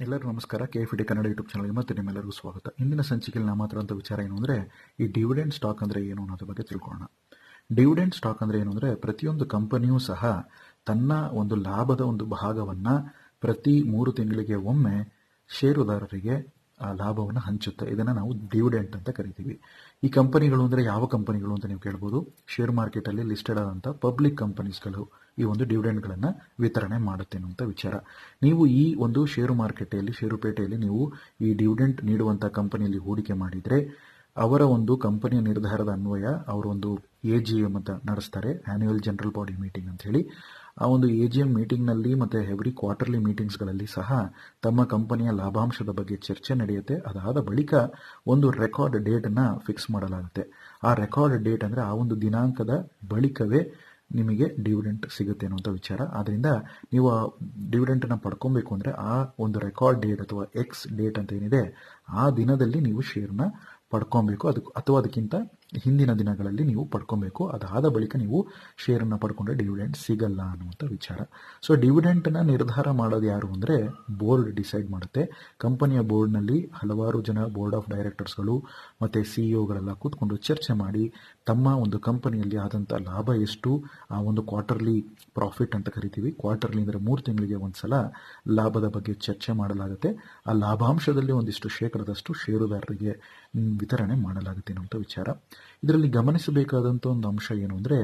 ಎಲ್ಲರಿಗೂ ನಮಸ್ಕಾರ. K F D Kannada YouTube ಚಾನಲ್ಗೆ ಮತ್ತೆ ನಿಮ್ಮೆಲ್ಲರಿಗೂ ಸ್ವಾಗತ. ಇಂದಿನ ಸಂಚಿಕೆಯಲ್ಲಿ ಮಾತ್ರ ಮಾತಾಡುವಂಥ ವಿಚಾರ ಏನು ಅಂದರೆ, ಈ ಡಿವಿಡೆಂಡ್ ಸ್ಟಾಕ್ ಅಂದರೆ ಏನು ಅನ್ನೋದ್ರ ಬಗ್ಗೆ ತಿಳ್ಕೊಳ್ಳೋಣ. ಡಿವಿಡೆಂಡ್ ಸ್ಟಾಕ್ ಅಂದರೆ ಏನು ಅಂದರೆ, ಪ್ರತಿಯೊಂದು ಕಂಪನಿಯೂ ಸಹ ತನ್ನ ಒಂದು ಲಾಭದ ಒಂದು ಭಾಗವನ್ನು ಪ್ರತಿ ಮೂರು ತಿಂಗಳಿಗೆ ಒಮ್ಮೆ ಷೇರುದಾರರಿಗೆ, ಆ, ಲಾಭವನ್ನು ಹಂಚುತ್ತೆ. ಇದನ್ನು ನಾವು ಡಿವಿಡೆಂಟ್ ಅಂತ ಕರಿತೀವಿ. ಈ ಕಂಪನಿಗಳು ಅಂದರೆ ಯಾವ ಕಂಪನಿಗಳು ಅಂತ ನೀವು ಕೇಳ್ಬೋದು? ಶೇರ್ ಮಾರ್ಕೆಟಲ್ಲಿ ಲಿಸ್ಟೆಡ್ ಆದಂಥ ಪಬ್ಲಿಕ್ ಕಂಪನೀಸ್ಗಳು. ಈ ಒಂದು ಡಿವಿಡೆಂಡ್ಗಳನ್ನು ವಿತರಣೆ ಮಾಡುತ್ತೆ ಅನ್ನುವಂಥ ವಿಚಾರ. ನೀವು ಈ ಒಂದು ಷೇರು ಮಾರುಕಟ್ಟೆಯಲ್ಲಿ ಷೇರುಪೇಟೆಯಲ್ಲಿ ನೀವು ಈ ಡಿವಿಡೆಂಟ್ ನೀಡುವಂಥ ಕಂಪನಿಯಲ್ಲಿ ಹೂಡಿಕೆ ಮಾಡಿದರೆ, ಅವರ ಒಂದು ಕಂಪನಿಯ ನಿರ್ಧಾರದ ಅನ್ವಯ ಅವರೊಂದು ಎ ಜಿ ಎಂ ಅಂತ ನಡೆಸ್ತಾರೆ ಆನ್ಯುವಲ್ ಜನರಲ್ ಬಾಡಿ ಮೀಟಿಂಗ್ ಅಂತ ಹೇಳಿ. ಆ ಒಂದು ಎ ಜಿ ಎಂ ಮೀಟಿಂಗ್ನಲ್ಲಿ ಮತ್ತು ಎವ್ರಿ ಕ್ವಾರ್ಟರ್ಲಿ ಮೀಟಿಂಗ್ಸ್ಗಳಲ್ಲಿ ಸಹ ತಮ್ಮ ಕಂಪನಿಯ ಲಾಭಾಂಶದ ಬಗ್ಗೆ ಚರ್ಚೆ ನಡೆಯುತ್ತೆ. ಅದಾದ ಬಳಿಕ ಒಂದು ರೆಕಾರ್ಡ್ ಡೇಟನ್ನು ಫಿಕ್ಸ್ ಮಾಡಲಾಗುತ್ತೆ. ಆ ರೆಕಾರ್ಡ್ ಡೇಟ್ ಅಂದರೆ ಆ ಒಂದು ದಿನಾಂಕದ ಬಳಿಕವೇ ನಿಮಗೆ ಡಿವಿಡೆಂಟ್ ಸಿಗುತ್ತೆ ಅನ್ನುವಂಥ ವಿಚಾರ. ಆದ್ದರಿಂದ ನೀವು ಆ ಡಿವಿಡೆಂಟನ್ನು ಪಡ್ಕೊಬೇಕು ಅಂದರೆ ಆ ಒಂದು ರೆಕಾರ್ಡ್ ಡೇಟ್ ಅಥವಾ ಎಕ್ಸ್ ಡೇಟ್ ಅಂತ ಏನಿದೆ, ಆ ದಿನದಲ್ಲಿ ನೀವು ಶೇರ್ನ ಪಡ್ಕೊಬೇಕು. ಅದು ಅಥವಾ ಅದಕ್ಕಿಂತ ಹಿಂದಿನ ದಿನಗಳಲ್ಲಿ ನೀವು ಪಡ್ಕೊಬೇಕು. ಅದಾದ ಬಳಿಕ ನೀವು ಶೇರನ್ನು ಪಡ್ಕೊಂಡ್ರೆ ಡಿವಿಡೆಂಟ್ ಸಿಗಲ್ಲ ಅನ್ನುವಂಥ ವಿಚಾರ. ಸೊ ಡಿವಿಡೆಂಟನ್ನು ನಿರ್ಧಾರ ಮಾಡೋದು ಯಾರು ಅಂದರೆ ಬೋರ್ಡ್ ಡಿಸೈಡ್ ಮಾಡುತ್ತೆ. ಕಂಪನಿಯ ಬೋರ್ಡ್ನಲ್ಲಿ ಹಲವಾರು ಜನ ಬೋರ್ಡ್ ಆಫ್ ಡೈರೆಕ್ಟರ್ಸ್ಗಳು ಮತ್ತು ಸಿ ಇಒಗಳೆಲ್ಲ ಕೂತ್ಕೊಂಡು ಚರ್ಚೆ ಮಾಡಿ ತಮ್ಮ ಒಂದು ಕಂಪನಿಯಲ್ಲಿ ಆದಂಥ ಲಾಭ ಎಷ್ಟು? ಆ ಒಂದು ಕ್ವಾರ್ಟರ್ಲಿ ಪ್ರಾಫಿಟ್ ಅಂತ ಕರಿತೀವಿ. ಕ್ವಾರ್ಟರ್ಲಿ ಅಂದರೆ ಮೂರು ತಿಂಗಳಿಗೆ ಒಂದು ಸಲ ಲಾಭದ ಬಗ್ಗೆ ಚರ್ಚೆ ಮಾಡಲಾಗುತ್ತೆ. ಆ ಲಾಭಾಂಶದಲ್ಲಿ ಒಂದಿಷ್ಟು ಶೇಕಡದಷ್ಟು ಷೇರುದಾರರಿಗೆ ವಿತರಣೆ ಮಾಡಲಾಗುತ್ತೆ ಅನ್ನುವಂಥ ವಿಚಾರ. ಇದರಲ್ಲಿ ಗಮನಿಸಬೇಕಾದಂಥ ಒಂದು ಅಂಶ ಏನು ಅಂದರೆ,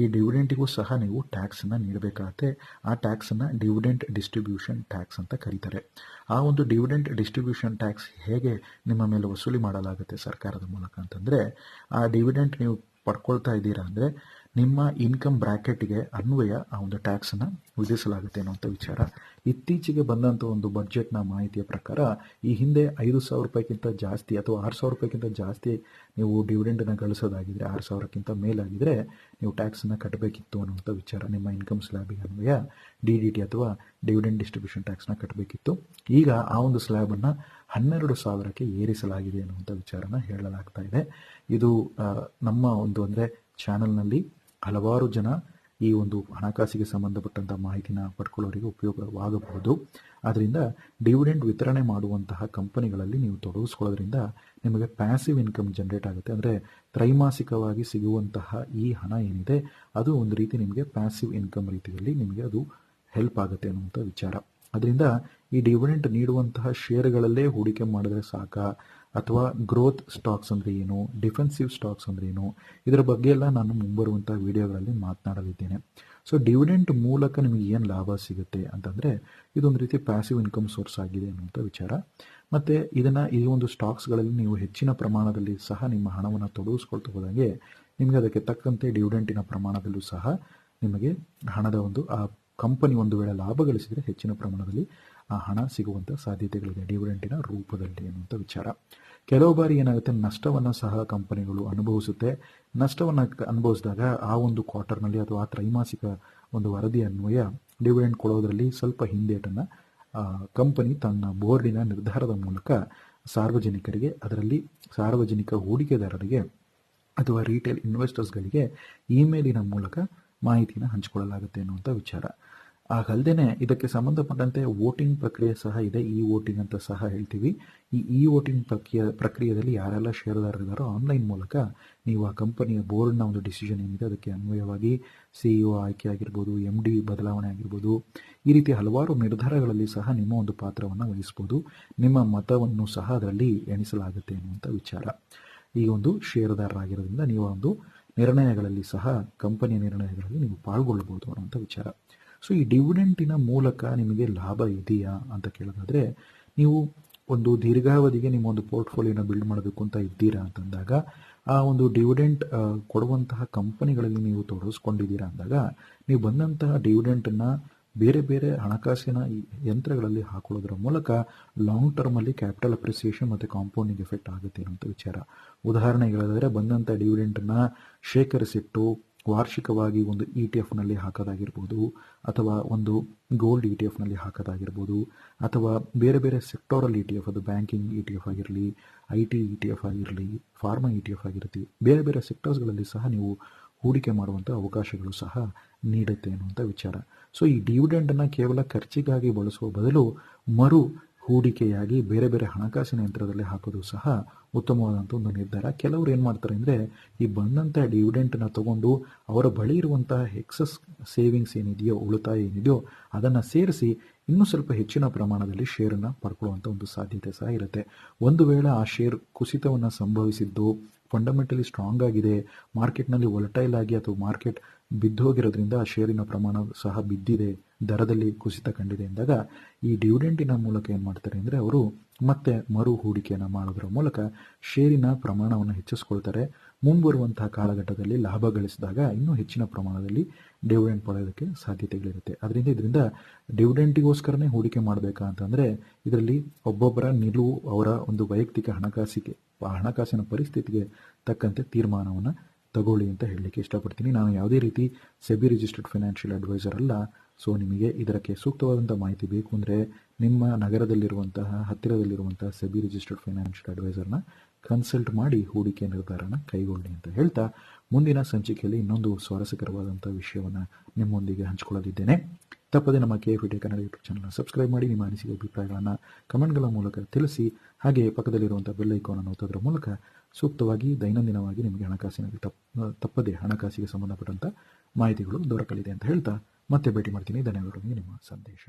ಈ ಡಿವಿಡೆಂಟಿಗೂ ಸಹ ನೀವು ಟ್ಯಾಕ್ಸನ್ನು ನೀಡಬೇಕಾಗತ್ತೆ. ಆ ಟ್ಯಾಕ್ಸನ್ನು ಡಿವಿಡೆಂಟ್ ಡಿಸ್ಟ್ರಿಬ್ಯೂಷನ್ ಟ್ಯಾಕ್ಸ್ ಅಂತ ಕರೀತಾರೆ. ಆ ಒಂದು ಡಿವಿಡೆಂಟ್ ಡಿಸ್ಟ್ರಿಬ್ಯೂಷನ್ ಟ್ಯಾಕ್ಸ್ ಹೇಗೆ ನಿಮ್ಮ ಮೇಲೆ ವಸೂಲಿ ಮಾಡಲಾಗುತ್ತೆ ಸರ್ಕಾರದ ಮೂಲಕ ಅಂತಂದರೆ, ಆ ಡಿವಿಡೆಂಟ್ ನೀವು ಪಡ್ಕೊಳ್ತಾ ಇದ್ದೀರಾ ಅಂದರೆ ನಿಮ್ಮ ಇನ್ಕಮ್ ಬ್ರ್ಯಾಕೆಟ್ಗೆ ಅನ್ವಯ ಆ ಒಂದು ಟ್ಯಾಕ್ಸನ್ನು ವಿಧಿಸಲಾಗುತ್ತೆ ಅನ್ನುವಂಥ ವಿಚಾರ. ಇತ್ತೀಚೆಗೆ ಬಂದಂಥ ಒಂದು ಬಡ್ಜೆಟ್ನ ಮಾಹಿತಿಯ ಪ್ರಕಾರ, ಈ ಹಿಂದೆ ಐದು ಸಾವಿರ ರೂಪಾಯಿಗಿಂತ ಜಾಸ್ತಿ ಅಥವಾ ಆರು ಸಾವಿರ ರೂಪಾಯಿಗಿಂತ ಜಾಸ್ತಿ ನೀವು ಡಿವಿಡೆಂಡನ್ನು ಗಳಿಸೋದಾಗಿದ್ದರೆ ಆರು ಸಾವಿರಕ್ಕಿಂತ ಮೇಲಾಗಿದ್ದರೆ ನೀವು ಟ್ಯಾಕ್ಸನ್ನು ಕಟ್ಟಬೇಕಿತ್ತು ಅನ್ನುವಂಥ ವಿಚಾರ, ನಿಮ್ಮ ಇನ್ಕಮ್ ಸ್ಲ್ಯಾಬಿಗೆ ಅನ್ವಯ, ಡಿ ಡಿ ಟಿ ಅಥವಾ ಡಿವಿಡೆಂಡ್ ಡಿಸ್ಟ್ರಿಬ್ಯೂಷನ್ ಟ್ಯಾಕ್ಸ್ನ ಕಟ್ಟಬೇಕಿತ್ತು ಈಗ ಆ ಒಂದು ಸ್ಲ್ಯಾಬನ್ನು ಹನ್ನೆರಡು ಸಾವಿರಕ್ಕೆ ಏರಿಸಲಾಗಿದೆ ಅನ್ನುವಂಥ ವಿಚಾರನ ಹೇಳಲಾಗ್ತಾ ಇದೆ. ಇದು ನಮ್ಮ ಒಂದು ಅಂದರೆ ಚಾನಲ್ನಲ್ಲಿ ಹಲವಾರು ಜನ ಈ ಒಂದು ಹಣಕಾಸಿಗೆ ಸಂಬಂಧಪಟ್ಟಂಥ ಮಾಹಿತಿನ ಪಡ್ಕೊಳ್ಳೋರಿಗೆ ಉಪಯೋಗವಾಗಬಹುದು. ಆದ್ದರಿಂದ ಡಿವಿಡೆಂಡ್ ವಿತರಣೆ ಮಾಡುವಂತಹ ಕಂಪನಿಗಳಲ್ಲಿ ನೀವು ತೊಡಗಿಸ್ಕೊಳ್ಳೋದ್ರಿಂದ ನಿಮಗೆ ಪ್ಯಾಸಿವ್ ಇನ್ಕಮ್ ಜನರೇಟ್ ಆಗುತ್ತೆ. ಅಂದರೆ ತ್ರೈಮಾಸಿಕವಾಗಿ ಸಿಗುವಂತಹ ಈ ಹಣ ಏನಿದೆ, ಅದು ಒಂದು ರೀತಿ ನಿಮಗೆ ಪ್ಯಾಸಿವ್ ಇನ್ಕಮ್ ರೀತಿಯಲ್ಲಿ ನಿಮಗೆ ಅದು ಹೆಲ್ಪ್ ಆಗುತ್ತೆ ಅನ್ನುವಂಥ ವಿಚಾರ. ಅದರಿಂದ ಈ ಡಿವಿಡೆಂಟ್ ನೀಡುವಂತಹ ಷೇರುಗಳಲ್ಲೇ ಹೂಡಿಕೆ ಮಾಡಿದ್ರೆ ಸಾಕಾ? ಅಥವಾ ಗ್ರೋತ್ ಸ್ಟಾಕ್ಸ್ ಅಂದರೆ ಏನು ಡಿಫೆನ್ಸಿವ್ ಸ್ಟಾಕ್ಸ್ ಅಂದರೆ ಏನು, ಇದರ ಬಗ್ಗೆ ಎಲ್ಲ ನಾನು ಮುಂಬರುವಂಥ ವಿಡಿಯೋಗಳಲ್ಲಿ ಮಾತನಾಡಲಿದ್ದೇನೆ. ಸೊ ಡಿವಿಡೆಂಟ್ ಮೂಲಕ ನಿಮಗೆ ಏನು ಲಾಭ ಸಿಗುತ್ತೆ ಅಂತಂದರೆ, ಇದೊಂದು ರೀತಿ ಪ್ಯಾಸಿವ್ ಇನ್ಕಮ್ ಸೋರ್ಸ್ ಆಗಿದೆ ಅನ್ನುವಂಥ ವಿಚಾರ. ಮತ್ತು ಇದನ್ನು ಈ ಒಂದು ಸ್ಟಾಕ್ಸ್ಗಳಲ್ಲಿ ನೀವು ಹೆಚ್ಚಿನ ಪ್ರಮಾಣದಲ್ಲಿ ಸಹ ನಿಮ್ಮ ಹಣವನ್ನು ತೊಡಗಿಸ್ಕೊಳ್ತಾ ಹೋದಂಗೆ, ನಿಮಗೆ ಅದಕ್ಕೆ ತಕ್ಕಂತೆ ಡಿವಿಡೆಂಟಿನ ಪ್ರಮಾಣದಲ್ಲೂ ಸಹ ನಿಮಗೆ ಹಣದ ಒಂದು, ಆ ಕಂಪನಿ ಒಂದು ವೇಳೆ ಲಾಭ ಗಳಿಸಿದರೆ ಹೆಚ್ಚಿನ ಪ್ರಮಾಣದಲ್ಲಿ ಆ ಹಣ ಸಿಗುವಂಥ ಸಾಧ್ಯತೆಗಳಿದೆ. ಡಿವಿಡೆಂಟಿನ ರೂಪದಲ್ಲಿ ಅನ್ನುವಂಥ ವಿಚಾರ. ಕೆಲವು ಬಾರಿ ಏನಾಗುತ್ತೆ, ನಷ್ಟವನ್ನು ಸಹ ಕಂಪನಿಗಳು ಅನುಭವಿಸುತ್ತೆ. ನಷ್ಟವನ್ನು ಅನುಭವಿಸಿದಾಗ ಆ ಒಂದು ಕ್ವಾರ್ಟರ್ನಲ್ಲಿ ಅಥವಾ ಆ ತ್ರೈಮಾಸಿಕ ಒಂದು ವರದಿ ಅನ್ವಯ ಡಿವಿಡೆಂಟ್ ಕೊಡೋದರಲ್ಲಿ ಸ್ವಲ್ಪ ಹಿಂದೇಟನ್ನು ಕಂಪನಿ ತನ್ನ ಬೋರ್ಡಿನ ನಿರ್ಧಾರದ ಮೂಲಕ ಸಾರ್ವಜನಿಕರಿಗೆ, ಅದರಲ್ಲಿ ಸಾರ್ವಜನಿಕ ಹೂಡಿಕೆದಾರರಿಗೆ ಅಥವಾ ರಿಟೇಲ್ ಇನ್ವೆಸ್ಟರ್ಸ್ಗಳಿಗೆ ಇಮೇಲಿನ ಮೂಲಕ ಮಾಹಿತಿನ ಹಂಚಿಕೊಳ್ಳಲಾಗುತ್ತೆ ಅನ್ನುವಂಥ ವಿಚಾರ. ಹಾಗಲ್ದೇ ಇದಕ್ಕೆ ಸಂಬಂಧಪಟ್ಟಂತೆ ವೋಟಿಂಗ್ ಪ್ರಕ್ರಿಯೆ ಸಹ ಇದೆ. ಇ ವೋಟಿಂಗ್ ಅಂತ ಸಹ ಹೇಳ್ತೀವಿ. ಈ ಇ ವೋಟಿಂಗ್ ಪ್ರಕ್ರಿಯೆ, ಪ್ರಕ್ರಿಯೆಯಲ್ಲಿ ಯಾರೆಲ್ಲ ಷೇರುದಾರರಿದ್ದಾರೋ ಆನ್ಲೈನ್ ಮೂಲಕ ನೀವು ಆ ಕಂಪನಿಯ ಬೋರ್ಡ್ನ ಒಂದು ಡಿಸಿಷನ್ ಏನಿದೆ ಅದಕ್ಕೆ ಅನ್ವಯವಾಗಿ ಸಿ ಇ ಆಯ್ಕೆ ಆಗಿರ್ಬೋದು ಎಂ ಡಿ ಬದಲಾವಣೆ ಆಗಿರ್ಬೋದು, ಈ ರೀತಿ ಹಲವಾರು ನಿರ್ಧಾರಗಳಲ್ಲಿ ಸಹ ನಿಮ್ಮ ಒಂದು ಪಾತ್ರವನ್ನು ವಹಿಸ್ಬೋದು. ನಿಮ್ಮ ಮತವನ್ನು ಸಹ ಅದರಲ್ಲಿ ಎಣಿಸಲಾಗುತ್ತೆ ಅನ್ನುವಂಥ ವಿಚಾರ. ಈ ಒಂದು ಷೇರುದಾರರಾಗಿರೋದ್ರಿಂದ ನೀವು ಒಂದು ನಿರ್ಣಯಗಳಲ್ಲಿ ಸಹ ಕಂಪನಿಯ ನಿರ್ಣಯಗಳಲ್ಲಿ ನೀವು ಪಾಲ್ಗೊಳ್ಬೋದು ಅನ್ನುವಂಥ ವಿಚಾರ. ಸೊ ಈ ಡಿವಿಡೆಂಟಿನ ಮೂಲಕ ನಿಮಗೆ ಲಾಭ ಇದೆಯಾ ಅಂತ ಕೇಳೋದಾದರೆ, ನೀವು ಒಂದು ದೀರ್ಘಾವಧಿಗೆ ನಿಮ್ಮ ಒಂದು ಪೋರ್ಟ್ಫೋಲಿಯೋನ ಬಿಲ್ಡ್ ಮಾಡಬೇಕು ಅಂತ ಇದ್ದೀರಾ ಅಂತಂದಾಗ, ಆ ಒಂದು ಡಿವಿಡೆಂಟ್ ಕೊಡುವಂತಹ ಕಂಪನಿಗಳಲ್ಲಿ ನೀವು ತೊಡಗಿಸ್ಕೊಂಡಿದ್ದೀರಾ ಅಂದಾಗ, ನೀವು ಬಂದಂತಹ ಡಿವಿಡೆಂಟನ್ನು ಬೇರೆ ಬೇರೆ ಹಣಕಾಸಿನ ಯಂತ್ರಗಳಲ್ಲಿ ಹಾಕೊಳ್ಳೋದ್ರ ಮೂಲಕ ಲಾಂಗ್ ಟರ್ಮಲ್ಲಿ ಕ್ಯಾಪಿಟಲ್ ಅಪ್ರಿಸಿಯೇಷನ್ ಮತ್ತು ಕಾಂಪೌಂಡಿಂಗ್ ಎಫೆಕ್ಟ್ ಆಗುತ್ತೆ ಅನ್ನೋಂಥ ವಿಚಾರ. ಉದಾಹರಣೆಗೆ ಹೇಳಿದ್ರೆ ಬಂದಂಥ ಡಿವಿಡೆಂಟನ್ನು ಶೇಖರಿಸಿಟ್ಟು ವಾರ್ಷಿಕವಾಗಿ ಒಂದು ಇ ಟಿ ಎಫ್ನಲ್ಲಿ ಹಾಕೋದಾಗಿರ್ಬೋದು, ಅಥವಾ ಒಂದು ಗೋಲ್ಡ್ ಇ ಟಿ ಎಫ್ನಲ್ಲಿ ಹಾಕೋದಾಗಿರ್ಬೋದು, ಅಥವಾ ಬೇರೆ ಬೇರೆ ಸೆಕ್ಟೋರಲ್ ಇ ಟಿ ಎಫ್ ಅದು ಬ್ಯಾಂಕಿಂಗ್ ಇ ಟಿ ಎಫ್ ಆಗಿರಲಿ I T E T F ಆಗಿರಲಿ ಫಾರ್ಮಾ ಇ ಟಿ ಎಫ್ ಆಗಿರಲಿ ಬೇರೆ ಬೇರೆ ಸೆಕ್ಟರ್ಸ್ಗಳಲ್ಲಿ ಸಹ ನೀವು ಹೂಡಿಕೆ ಮಾಡುವಂಥ ಅವಕಾಶಗಳು ಸಹ ನೀಡುತ್ತೆ ಅನ್ನುವಂಥ ವಿಚಾರ. ಸೊ ಈ ಡಿವಿಡೆಂಡನ್ನು ಕೇವಲ ಖರ್ಚಿಗಾಗಿ ಬಳಸುವ ಬದಲು ಮರು ಹೂಡಿಕೆಯಾಗಿ ಬೇರೆ ಬೇರೆ ಹಣಕಾಸಿನ ಯಂತ್ರದಲ್ಲಿ ಹಾಕೋದು ಸಹ ಉತ್ತಮವಾದಂಥ ಒಂದು ನಿರ್ಧಾರ. ಕೆಲವರು ಏನು ಮಾಡ್ತಾರೆ ಅಂದರೆ, ಈ ಬಂದಂಥ ಡಿವಿಡೆಂಟನ್ನು ತಗೊಂಡು ಅವರ ಬಳಿ ಇರುವಂತಹ ಎಕ್ಸಸ್ ಸೇವಿಂಗ್ಸ್ ಏನಿದೆಯೋ, ಉಳಿತಾಯ ಏನಿದೆಯೋ, ಅದನ್ನು ಸೇರಿಸಿ ಇನ್ನೂ ಸ್ವಲ್ಪ ಹೆಚ್ಚಿನ ಪ್ರಮಾಣದಲ್ಲಿ ಶೇರನ್ನು ಪಡ್ಕೊಳ್ಳುವಂಥ ಒಂದು ಸಾಧ್ಯತೆ ಸಹ ಇರುತ್ತೆ. ಒಂದು ವೇಳೆ ಆ ಶೇರ್ ಕುಸಿತವನ್ನು ಸಂಭವಿಸಿದ್ದು ಫಂಡಮೆಂಟಲಿ ಸ್ಟ್ರಾಂಗ್ ಆಗಿದೆ ಮಾರ್ಕೆಟ್ನಲ್ಲಿ ಒಲಟೈಲ್ ಆಗಿ ಅಥವಾ ಮಾರ್ಕೆಟ್ ಬಿದ್ದೋಗಿರೋದ್ರಿಂದ ಶೇರಿನ ಪ್ರಮಾಣ ಸಹ ಬಿದ್ದಿದೆ, ದರದಲ್ಲಿ ಕುಸಿತ ಕಂಡಿದೆ ಎಂದಾಗ ಈ ಡಿವಿಡೆಂಟಿನ ಮೂಲಕ ಏನು ಮಾಡ್ತಾರೆ ಅಂದರೆ ಅವರು ಮತ್ತೆ ಮರು ಹೂಡಿಕೆಯನ್ನು ಮಾಡೋದ್ರ ಮೂಲಕ ಷೇರಿನ ಪ್ರಮಾಣವನ್ನು ಹೆಚ್ಚಿಸ್ಕೊಳ್ತಾರೆ. ಮುಂಬರುವಂತಹ ಕಾಲಘಟ್ಟದಲ್ಲಿ ಲಾಭ ಗಳಿಸಿದಾಗ ಇನ್ನೂ ಹೆಚ್ಚಿನ ಪ್ರಮಾಣದಲ್ಲಿ ಡಿವಿಡೆಂಟ್ ಪಡೆಯೋದಕ್ಕೆ ಸಾಧ್ಯತೆಗಳಿರುತ್ತೆ. ಅದರಿಂದ ಇದರಿಂದ ಡಿವಿಡೆಂಟಿಗೋಸ್ಕರನೇ ಹೂಡಿಕೆ ಮಾಡಬೇಕಾ ಅಂತಂದರೆ ಇದರಲ್ಲಿ ಒಬ್ಬೊಬ್ಬರ ನಿಲುವು, ಅವರ ಒಂದು ವೈಯಕ್ತಿಕ ಹಣಕಾಸಿಗೆ, ಹಣಕಾಸಿನ ಪರಿಸ್ಥಿತಿಗೆ ತಕ್ಕಂತೆ ತೀರ್ಮಾನವನ್ನು ತಗೊಳ್ಳಿ ಅಂತ ಹೇಳಲಿಕ್ಕೆ ಇಷ್ಟಪಡ್ತೀನಿ. ನಾನು ಯಾವುದೇ ರೀತಿ ಸೆಬಿ ರಿಜಿಸ್ಟರ್ಡ್ ಫೈನಾನ್ಷಿಯಲ್ ಅಡ್ವೈಸರ್ ಅಲ್ಲ. ಸೊ ನಿಮಗೆ ಇದಕ್ಕೆ ಸೂಕ್ತವಾದಂಥ ಮಾಹಿತಿ ಬೇಕು ಅಂದರೆ ನಿಮ್ಮ ನಗರದಲ್ಲಿರುವಂತಹ, ಹತ್ತಿರದಲ್ಲಿರುವಂತಹ ಸೆಬಿ ರಿಜಿಸ್ಟರ್ಡ್ ಫೈನಾನ್ಷಿಯಲ್ ಅಡ್ವೈಸರ್ನ ಕನ್ಸಲ್ಟ್ ಮಾಡಿ ಹೂಡಿಕೆ ನಿರ್ಧಾರನ ಕೈಗೊಳ್ಳಿ ಅಂತ ಹೇಳ್ತಾ ಮುಂದಿನ ಸಂಚಿಕೆಯಲ್ಲಿ ಇನ್ನೊಂದು ಸ್ವಾರಸ್ಯಕರವಾದಂಥ ವಿಷಯವನ್ನು ನಿಮ್ಮೊಂದಿಗೆ ಹಂಚಿಕೊಳ್ಳಲಿದ್ದೇನೆ. ತಪ್ಪದೆ ನಮ್ಮ K F D Kannada YouTube ಚಾನಲ್ನ ಸಬ್ಸ್ಕ್ರೈಬ್ ಮಾಡಿ, ನಿಮ್ಮ ಅನಿಸಿಕೆ, ಅಭಿಪ್ರಾಯಗಳನ್ನು ಕಮೆಂಟ್ಗಳ ಮೂಲಕ ತಿಳಿಸಿ ಹಾಗೆ ಪಕ್ಕದಲ್ಲಿರುವಂಥ ಬೆಲ್ ಐಕಾನನ್ನು ಒತ್ತೋದ್ರ ಮೂಲಕ ಸೂಕ್ತವಾಗಿ ದೈನಂದಿನವಾಗಿ ನಿಮಗೆ ಹಣಕಾಸಿನ ತಪ್ಪ, ತಪ್ಪದೆ ಹಣಕಾಸಿಗೆ ಸಂಬಂಧಪಟ್ಟಂಥ ಮಾಹಿತಿಗಳು ದೊರಕಲಿದೆ ಅಂತ ಹೇಳ್ತಾ ಮತ್ತೆ ಭೇಟಿ ಮಾಡ್ತೀನಿ. ಧನ್ಯವಾದಗಳೊಂದಿಗೆ ನಿಮ್ಮ ಸಂದೇಶ.